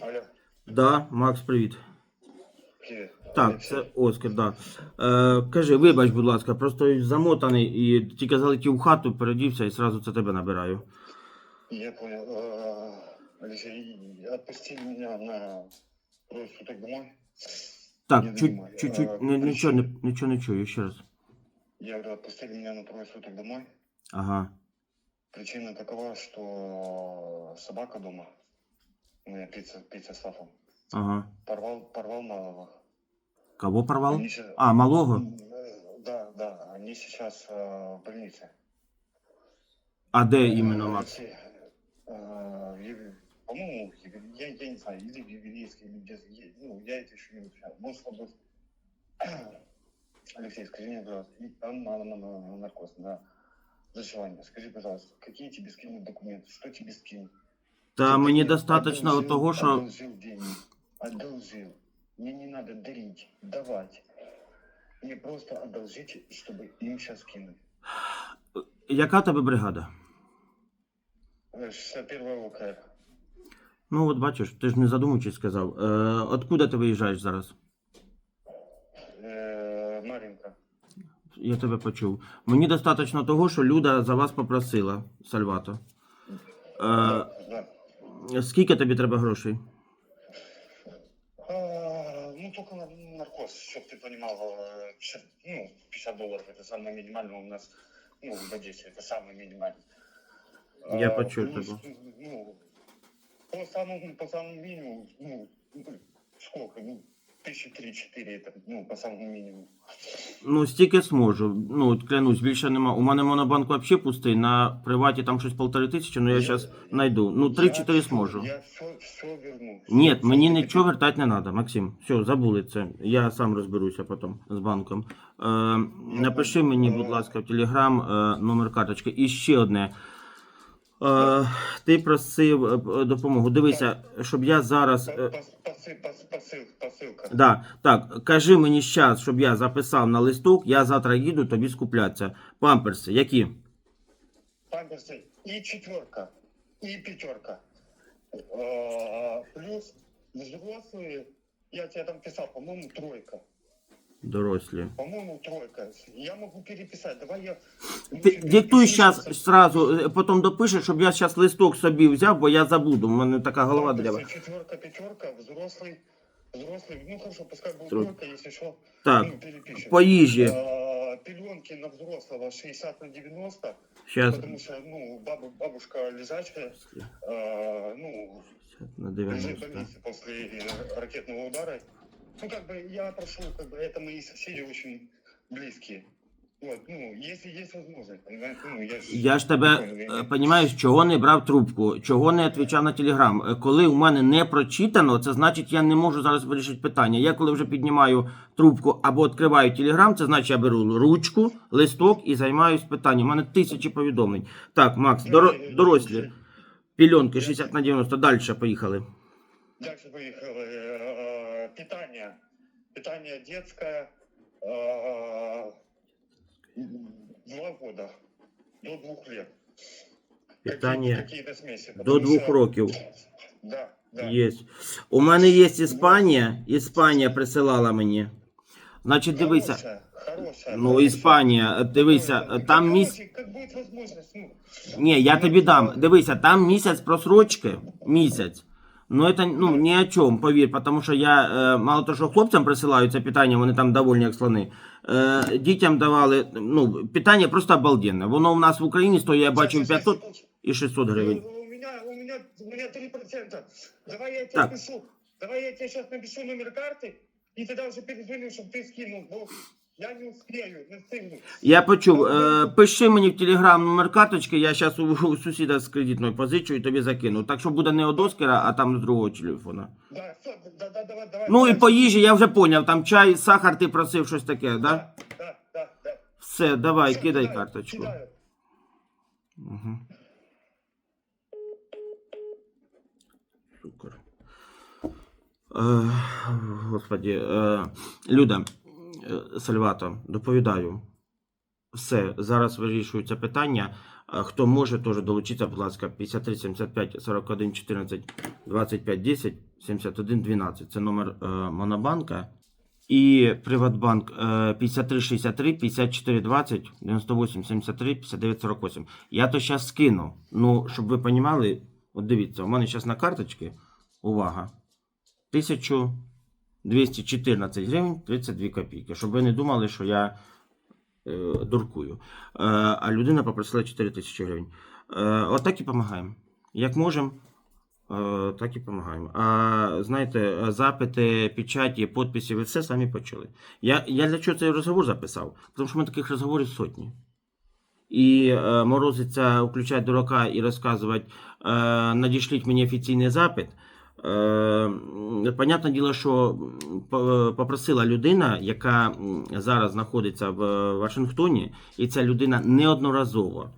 Алло, Да, Макс, привіт. привіт. Так, це Оскар, да. Е, кажи, вибач, будь ласка, просто замотаний і тільки залетів в хату, передівся і одразу це тебе набираю. Я понял. Алексей, отпусти меня на трое суток домой. Так, чуть-чуть, е, не, нічого, не, нічого не чую, ще раз. Я говорю, отпустили меня на трое суток домой. Ага. Причина такова, что собака дома, меня пицца, пицца с лафом, Ага. порвал, порвал малого. Кого порвал? Они А, малого? Да, да, они сейчас э, в больнице. А де іменно Макс? Алексей, э, Ев- По-моему, Ев- я, я не знаю, или в еврейской, или без... е- Ну, я это еще не изучал. Может, область... Алексей, скажи мне, пожалуйста, и там на, на, на- на наркоз, на зашивание. Скажи, пожалуйста, какие тебе скинуть документы, что тебе скинуть? Та Ты мені мне достаточно одолжил- того, що. Одолжил деньги, одолжил. Мне не надо дарить, давать. Мне просто одолжите, чтобы им сейчас скинуть. Яка в тебе бригада? Э, 61 ОКР. Ну, от бачиш, ти ж не задумуючись сказав. Е, откуда ти виїжджаєш зараз? Э, Маринка. Я тебе почув. Мені достатньо того, що Люда за вас попросила, Сальвато. Е, Да, да. Скільки тобі треба грошей? Ну, только на наркоз, понимал, э, пятьдесят- ну, 50 долларов это самое минимальное у нас, ну, в Одессе, это самое минимальное. Я А, почув тебе. Ну, по самому, по самому минимуму, ну, ну, сколько, ну, тысячи три-четыре, это, ну, по самому минимуму. Ну, стільки зможу. Ну, от клянусь, більше нема. У мене монобанк взагалі пустий, на приваті там щось полтори тисячі, ну я зараз знайду. Ну, 3-4 Я зможу. всё- Я все, все верну. Ні, Всё- мені всё нічого таки- вертати не треба, Максим. Все, забули це. Я сам розберуся потім з банком. Е, напиши мені, будь ласка, в Телеграм е, номер карточки. І ще одне. Е, ти просив е, допомогу. Дивися, щоб я зараз. По- Е, пос- посы- пос- посыл- Посылка. да, так, кажи мені зараз, щоб я записав на листок, я завтра їду тобі скуплятися. Памперси, які? Памперсы и четверка, и пятерка. А, Плюс взрослые, я тебе там писал, по-моему, тройка. Дорослі. По-моему, тройка. Я могу переписать. Давай я... Ти лучше диктуй перепишу зараз сейчас. сразу, е, потім допишеш, щоб я зараз листок собі взяв, бо я забуду. У мене така голова Памперсы, древа. Четверка, пятерка, взрослый. Взрослый, ну хорошо, пускай будет Тро- тройка, если что, Так, ну, перепишем. по їжі. А, Пеленки на взрослого 60 на 90, Зараз потому что, ну, баба, бабушка лежачая, а, ну, на лежит в 90. больнице после э, ракетного удара. Ну, как бы я прошу, как бы это мои соседи очень близкие. Вот, ну, если есть возможность, понимаете, ну, я ж... Я ж тебе е, понімаєш, чого не брав трубку, чого не відповідав на телеграм. Е, Коли у мене не прочитано, це значить я не можу зараз вирішити питання. Я коли вже піднімаю трубку або відкриваю телеграм, це значить я беру ручку, листок і займаюсь питанням. У мене тисячі повідомлень. Так, Макс, доро- дорослі. Пільонки 60 на 90. Далі поїхали. Дальше поехали. Питание. Питание детское. э, Два года. До двух лет. Какие- смеси. до что- років. Да, да. Є. У мене є Іспанія. Іспанія присилала мені. Значить, дивися. Ну. Іспанія, дивися, там Как місяць. ну. Ні, я тобі дам. Дивися, там місяць просрочки. Місяць. Ну, це ну, ні о чому, повір, тому що я е, мало того, що хлопцям присилаю це питання, вони там довольні, як слони. Е, дітям давали, ну, питання просто обалденне. Воно у нас в Україні стоїть, я бачив, Сейчас, сейчас, 500 секундочку. і 600 гривень. Ну, У меня, у меня, у меня 3%. Давай я тебе Так. пишу. Давай я тебе сейчас напишу номер карты, и ты даже перезвонил, чтобы ты скинул. Бо я не успею, не стигну. Я почув, е, пиши мені в телеграм номер карточки, я зараз у, у сусіда з кредитною позичу і тобі закину. Так що буде не од Оскара, а там з другого телефона. Да, все, да, да, давай, давай. Ну і по їжі я вже поняв, там чай, сахар ти просив щось таке, да? Да, да, да, да. Все, давай, Всё, кидай кидаю, карточку. кидаю. Угу. Супер. Е, господі, е, Люда, Сальвато, доповідаю. Все, зараз вирішується питання. Е, Хто може, теж долучитися, будь ласка, 53 75 41 14 25 10 71 12. Це номер е, Монобанка. І Приватбанк е, 53 63 54 20 98 73 59 48. Я то зараз скину. Ну, щоб ви розуміли, от дивіться, у мене зараз на карточці, увага, 1214 гривень 32 копійки. Щоб ви не думали, що я е, дуркую. Е, а людина попросила 4 тисячі гривень. Е, отак і допомагаємо. Як можемо, е, так і допомагаємо. А знаєте, запити, печаті, підписи, ви все самі почули. Я, я для чого цей розговор записав? Тому що ми таких розговорів сотні. І е, морозиться, включати дурака і розказувати, е, надішліть мені офіційний запит. Е, понятне діло, що попросила людина, яка зараз знаходиться в е, Вашингтоні, і ця людина неодноразово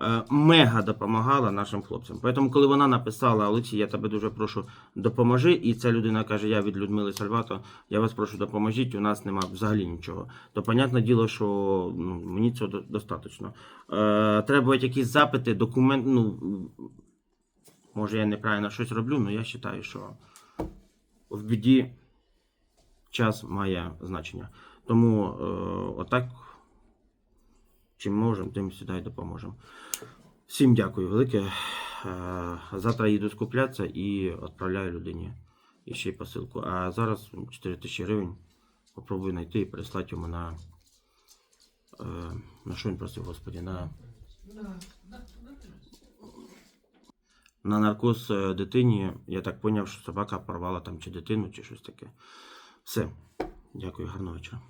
е, мега допомагала нашим хлопцям. Тому, коли вона написала Олексій, я тебе дуже прошу, допоможи, і ця людина каже: Я від Людмили Сальвато, я вас прошу, допоможіть, у нас нема взагалі нічого. То, понятне діло, що ну, мені цього достатньо. Треба якісь запити, документ. Ну, може, я неправильно щось роблю, але я вважаю, що в біді час має значення. Тому е, отак, чим можемо, тим сюди допоможемо. Всім дякую велике. Е, Завтра їду скуплятися і відправляю людині і ще й посилку. А зараз 4 тисячі гривень попробую знайти і переслати йому на. е, На що він просив, господі? На, на наркоз е, дитині. Я так зрозумів, що собака порвала там чи дитину, чи щось таке. Все. Дякую, гарного вечора.